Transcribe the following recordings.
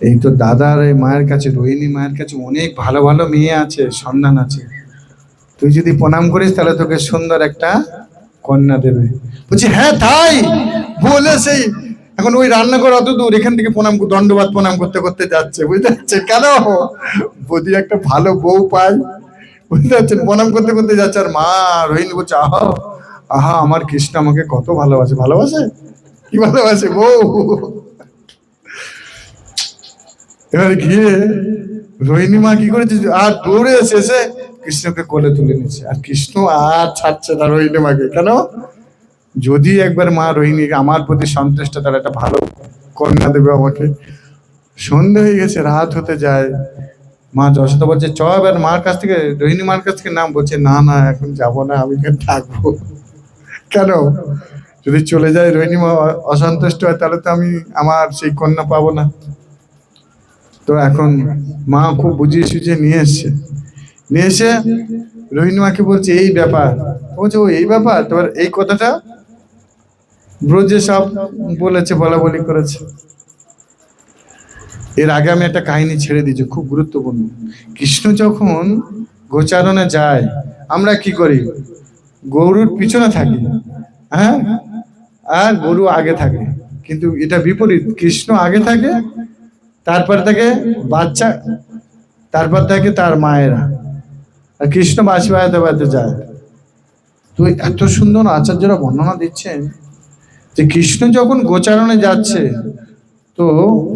এই তো দাদার মায়ের কাছে রোহিণী মায়ের কাছে অনেক ভালো ভালো মেয়ে আছে সন্ধান আছে। তুই যদি প্রণাম করিস, তাহলে তোকে সুন্দর একটা কন্যা দেবে। বলছি হ্যাঁ তাই? বলে সেই, এখন ওই রান্না রান্নাঘর অত দূর, এখান থেকে প্রণাম দণ্ডবাদ প্রণাম করতে করতে যাচ্ছে, বুঝতে পারছেন? কেন? যদি একটা ভালো বউ পাই বুঝতে পারছেন? প্রণাম করতে করতে যাচ্ছে। আর মা, রোহিণী বলছে, আহা আহা, আমার কৃষ্ণ আমাকে কত ভালোবাসে ভালোবাসে? কি ভালোবাসে বউ? এবারে গিয়ে রোহিণী মা কি করেছে? আর দৌড়ে শেষে কৃষ্ণকে কোলে তুলে নিয়েছে। আর কৃষ্ণ আর ছাড়ছে না রোহিণী মাকে। কেন? যদি একবার মা রোহিণী আমার প্রতি সন্তুষ্ট তাহলে একটা ভালো কন্যা দেবে আমাকে। সন্ধে হয়ে গেছে, রাত হতে যায়। মা যশোদা বলছে, চ এবার মার কাছ থেকে, রোহিণী মার কাছ থেকে নাম। বলছে, না না, এখন যাব না, আমি এখানে থাকব। কেন? যদি চলে যায় রোহিণী মা অসন্তুষ্ট হয়, তাহলে তো আমি আমার সেই কন্যা পাবো না। তো এখন মা খুব বুঝিয়ে সুঝিয়ে নিয়ে এসছে। নিয়ে এসে রোহিণী মাকে বলছে, এই ব্যাপার। বলছে, ও, এই ব্যাপার? তোমার এই কথাটা ব্রজে সব বলেছে, বলা বলি করেছে। এর আগে আমি একটা কাহিনী ছেড়ে দিয়েছি, খুব গুরুত্বপূর্ণ। কৃষ্ণ যখন গোচারণে যায়, আমরা কি করি? গরুর পিছনে থাকি হ্যাঁ? আর গরু আগে থাকে। কিন্তু এটা বিপরীত, কৃষ্ণ আগে থাকে তারপর থেকে বাচ্চা, তারপর থেকে তার মায়েরা। আর কৃষ্ণ বাসি বাজাতে বাজাতে যায়। তো এত সুন্দর আচার্যরা বর্ণনা দিচ্ছেন যে কৃষ্ণ যখন গোচারণে যাচ্ছে, তো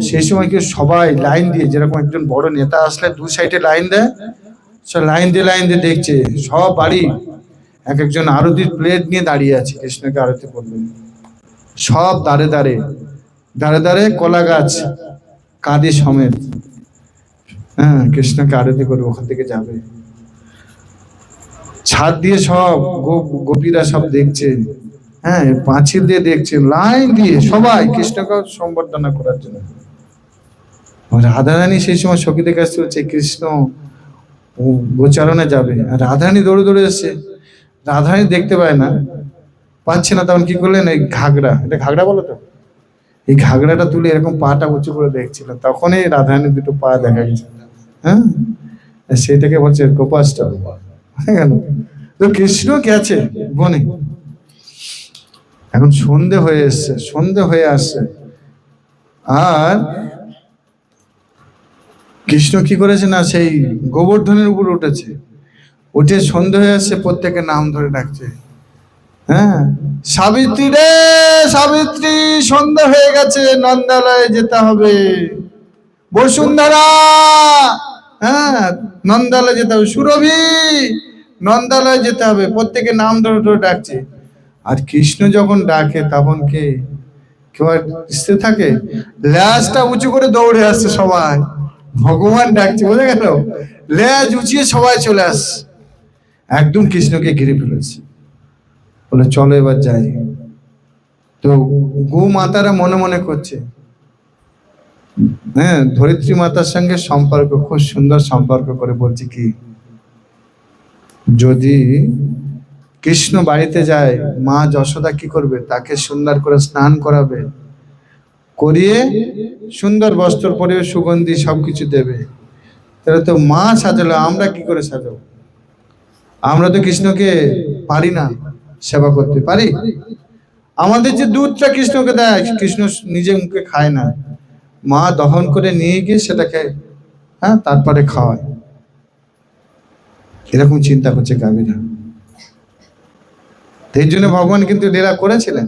সেই সময় কি সবাই লাইন দিয়ে, যেরকম একজন বড় নেতা আসলে দু সাইডে লাইন দেয়, সে লাইন দিয়ে লাইন দিয়ে দেখছে, সব বাড়ি এক একজন আরতির প্লেট নিয়ে দাঁড়িয়ে আছে, কৃষ্ণকে আরতি করবেন সব দাঁড়ে দাঁড়ে দাঁড়ে দাঁড়ে কলা গাছ কাঁদি সমেত। হ্যাঁ কৃষ্ণকে আরতি করবে ওখান থেকে যাবে। ছাদ দিয়ে সব গোপীরা সব দেখছে। হ্যাঁ পাঁচিল দিয়ে দেখছে, লাইন দিয়ে সবাই কৃষ্ণকে সম্বর্ধনা করার জন্য। রাধারানী সেই সময় সখীদের কাছে বলছে, কৃষ্ণ গোচারণে যাবে। আর রাধারানী দৌড়ে দৌড়ে এসছে। রাধারানী দেখতে পায় না, পাচ্ছে না, তখন কি করলেন? এই ঘাগরা। এটা ঘাগরা বলো তো? এই ঘাগড়াটা তুলে এরকম পাটা উঁচু করে দেখছিল তখনই রাধারানী দুটো পা দেখা গেছে। হ্যাঁ? সেটাকে বলছে গোপাসটা গেল। তো কৃষ্ণ গেছে বনে। এখন সন্ধে হয়ে এসছে, সন্ধে হয়ে আসছে। আর কৃষ্ণ কি করেছে না, সেই গোবর্ধনের উপর উঠেছে। উঠে সন্ধে হয়ে আসছে প্রত্যেকের নাম ধরে ডাকছে। হ্যাঁ। সাবিত্রী রে, সাবিত্রী, সন্ধ্যা হয়ে গেছে, নন্দালয়ে যেতে হবে। বসুন্ধরা হ্যাঁ নন্দালয়ে যেতে হবে। সুরভি, নন্দালয়ে যেতে হবে। প্রত্যেকে নাম ধরে ধরে ডাকছে। আর কৃষ্ণ যখন ডাকে, তখন কে কেউ আর স্থির থাকে? ল্যাজটা উঁচু করে দৌড়ে আসছে সবাই। ভগবান ডাকছে, বোঝা গেল? ল্যাজ উঁচিয়ে সবাই চলে আসছে। একদম কৃষ্ণকে ঘিরে ফেলেছে। বলে, চলো এবার যাই। তো গো মাতারা মনে মনে করছে হ্যাঁ ধরিত্রী মাতার সঙ্গে সম্পর্ক, খুব সুন্দর সম্পর্ক করে বলছে কি, যদি কৃষ্ণ বাড়িতে যায়, মা যশোদা কি করবে? তাকে সুন্দর করে স্নান করাবে, করিয়ে সুন্দর বস্ত্র পরিয়ে সুগন্ধি সবকিছু দেবে। তাহলে তো মা সাজালো, আমরা কি করে সাজাবো? আমরা তো কৃষ্ণকে পারি না। সেবা করতে পারি? আমাদের যে দুধটা কৃষ্ণকে দেয়, কৃষ্ণ নিজে মুখে খায় না। মা দহন করে নিয়ে গিয়ে সেটাকে হ্যাঁ তারপরে খাওয়ায়। এরকম চিন্তা করছে কাবিরা। এই জন্য ভগবান কিন্তু লীলা করেছিলেন।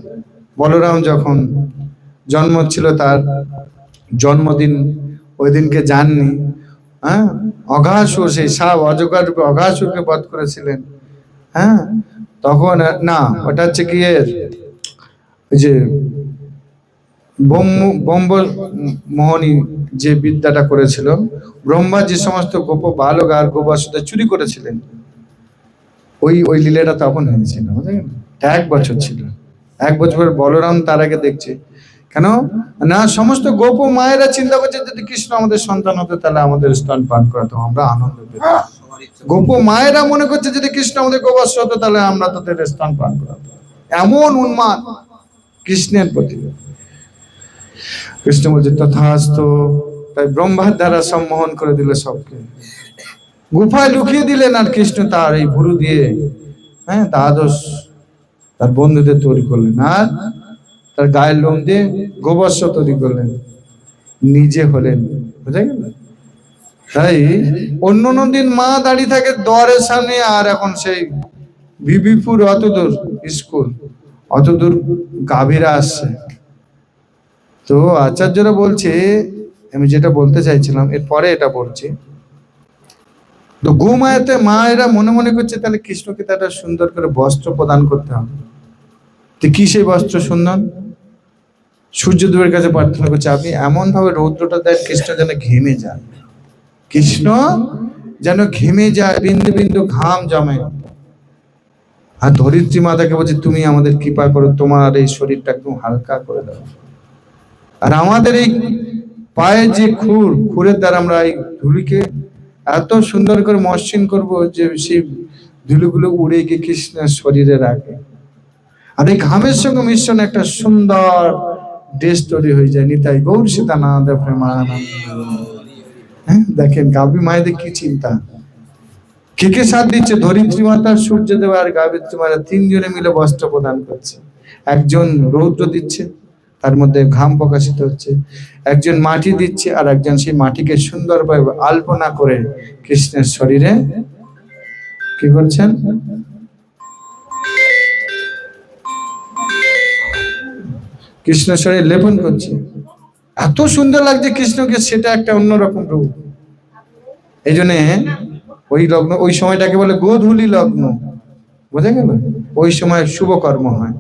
বলরাম যখন জন্ম ছিল তার জন্মদিন ওই দিনকে যাননি হ্যাঁ অঘাসুর, সেই সাপ অজগার রূপে অঘাসুরকে বধ করেছিলেন। হ্যাঁ তখন না, ওটা হচ্ছে কি যে ব্রহ্ম মোহনী যে বিদ্যাটা করেছিল ব্রহ্মা যে সমস্ত গোপ, বালক আর গোপাসুদা চুরি করেছিলেন, ওই ওই লীলাটা তখন হয়েছিল? এক বছর ছিল। এক বছর বলরাম তার আগে দেখছে। কেন? না, সমস্ত গোপ মায়েরা চিন্তা করছে যদি কৃষ্ণ আমাদের সন্তান হতো, তাহলে আমাদের স্তন পান করাতো, আমরা আনন্দ পেতাম। গোপ মায়েরা মনে করছে যদি কৃষ্ণ আমাদের গোবাস্য হতো, তাহলে আমরা তাদের স্তন পান করাতো এমন উন্মাদ কৃষ্ণের প্রতি। কৃষ্ণ বলছে, তথাস্ত তাই ব্রহ্মার দ্বারা সম্মোহন করে দিল সবকে। গুফায় লুকিয়ে দিলেন আর কৃষ্ণ তার এই ভুরু দিয়ে হ্যাঁ দ্বাদশ তার বন্ধুদের তৈরি করলেন আর তার গায়ের লোম দিয়ে গোবর্ষ তৈরি করলেন। নিজে হলেন, বুঝা গেল? তাই অন্য দিন মা দাঁড়িয়ে থাকে দ্বারের সামনে, আর এখন সেই বিবিপুর অত দূর স্কুল অত দূর গাভীরা আসছে। তো আচার্যরা বলছে, আমি যেটা বলতে চাইছিলাম এরপরে এটা বলছি। তো গোমায়াতে মা এরা মনে মনে করছে, তাহলে কৃষ্ণকে তো একটা সুন্দর করে বস্ত্র প্রদান করতে হবে। তো কি সেই বস্ত্র সুন্দর? সূর্যদেবের কাছে প্রার্থনা করছে, আপনি এমন ভাবে রৌদ্রটা দেন, কৃষ্ণ যেন ঘেমে যায়। কৃষ্ণ যেন ঘেমে যায়, বিন্দু বিন্দু ঘাম জমে। আর ধরিত্রী মাতাকে বলছে, তুমি আমাদের কৃপা করো, তোমার এই শরীরটা একদম হালকা করে দাও। আর আমাদের এই পায়ে যে খুর, খুরের দ্বারা আমরা এই ধুলিকে এত সুন্দর করে মসৃণ করব যে সেই ধুলিগুলো উড়ে গিয়ে কৃষ্ণের শরীরে রাখে। আর এই ঘামের সঙ্গে মিশ্রণ একটা সুন্দর ড্রেস তৈরি হয়ে যায়, নিতাই গৌর সীতা সীতানাথ, প্রেমানন্দ। হ্যাঁ দেখেন গাভী মায়েদের কি চিন্তা? কে কে সাথ দিচ্ছে? ধরিত্রী মাতা সূর্যদেব আর গাবিত্রী মাতা তিনজনে মিলে বস্ত্র প্রদান করছে। একজন রৌদ্র দিচ্ছে, তার মধ্যে ঘাম প্রকাশিত হচ্ছে। একজন মাটি দিচ্ছে আর একজন সেই মাটিকে সুন্দরভাবে আলপনা করে কৃষ্ণের শরীরে কি করছেন? কৃষ্ণ শরীরে লেপন করছে। এত সুন্দর লাগছে কৃষ্ণকে, সেটা একটা অন্যরকম রূপ। এই জন্যে ওই লগ্ন, ওই সময়টাকে বলে গোধূলি লগ্ন। বোঝা গেল? ওই সময় শুভ কর্ম হয়।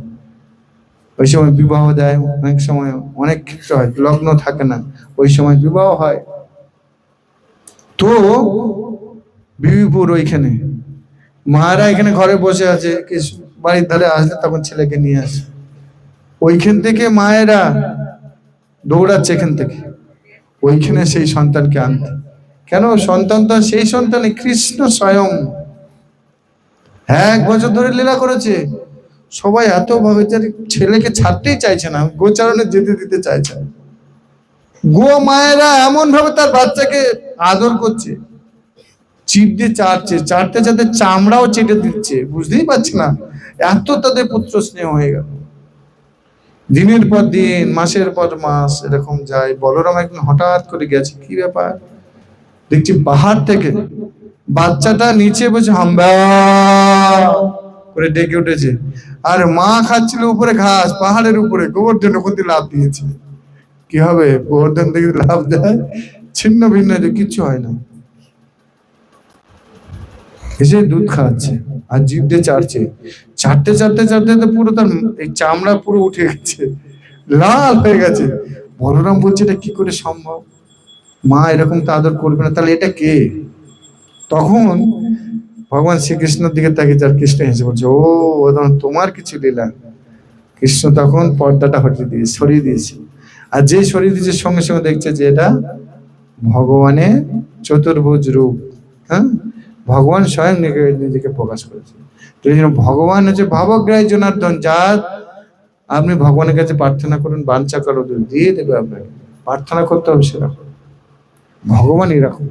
ওই সময় বিবাহ দেয়, অনেক সময়, অনেক ক্ষেত্র হয়, লগ্ন থাকে না, ওই সময় বিবাহ হয়। তো বিবিপুর ওইখানে মারা এখানে ঘরে বসে আছে বাড়ির ধারে আসলে তখন ছেলেকে নিয়ে আসে। ওইখান থেকে মায়েরা দৌড়াচ্ছে এখান থেকে। ওইখানে সেই সন্তানকে আনতে। কেন? সন্তান তো সেই সন্তানে কৃষ্ণ স্বয়ং। এক বছর ধরে লীলা করেছে। সবাই এত ভাবে ছেলেকে ছাড়তেই চাইছে না, গোচারণে যেতে দিতে চাইছে গো মায়েরা এমন ভাবে তার বাচ্চাকে আদর করছে, চিপ দিয়ে চাটছে, চাটতে চাটতে চামড়াও চেটে দিচ্ছে, বুঝতেই পারছি না। এত তাদের পুত্র স্নেহ হয়ে গেল। দিনের পর দিন, মাসের পর মাস এরকম যায়। বলরাম একদিন হঠাৎ করে গেছে, কি ব্যাপার? দেখছি পাহাড় থেকে বাচ্চাটা নিচে বসে করে ডেকে উঠেছে। আর মা খাচ্ছিল উপরে ঘাস, পাহাড়ের উপরে। গোবর্ধন ওখান থেকে লাভ দিয়েছে। কি হবে? গোবর্ধন থেকে লাভ দেয়। ছিন্ন ভিন্ন যে কিচ্ছু হয় না। এসে দুধ খাওয়াচ্ছে আর জিভ দিয়ে চাটছে চাটতে চাটতে চাটতে তো পুরো তার এই চামড়া পুরো উঠে গেছে, লাল হয়ে গেছে। বলরাম বলছে, এটা কি করে সম্ভব? মা এরকম তো আদর করবে না, তাহলে এটা কে? তখন ভগবান শ্রীকৃষ্ণের দিকে তাকে যার কৃষ্ণ হেসে বলছে ও তখন তোমার কিছু লীলা। কৃষ্ণ তখন পর্দাটা হটিয়ে দিয়ে, সরিয়ে দিয়েছে। আর যে সরিয়ে দিয়েছে, সঙ্গে সঙ্গে দেখছে যে এটা ভগবানের চতুর্ভুজ রূপ হ্যাঁ? ভগবান স্বয়ং নিজে- নিজেকে প্রকাশ করেছে তো এই জন্য ভগবান হচ্ছে ভাবগ্রাহী জনার্দন, যার আপনি ভগবানের কাছে প্রার্থনা করুন বাঞ্চা করো দিয়ে দেবে আপনাকে। প্রার্থনা করতে হবে সেরকম। ভগবান এরকম।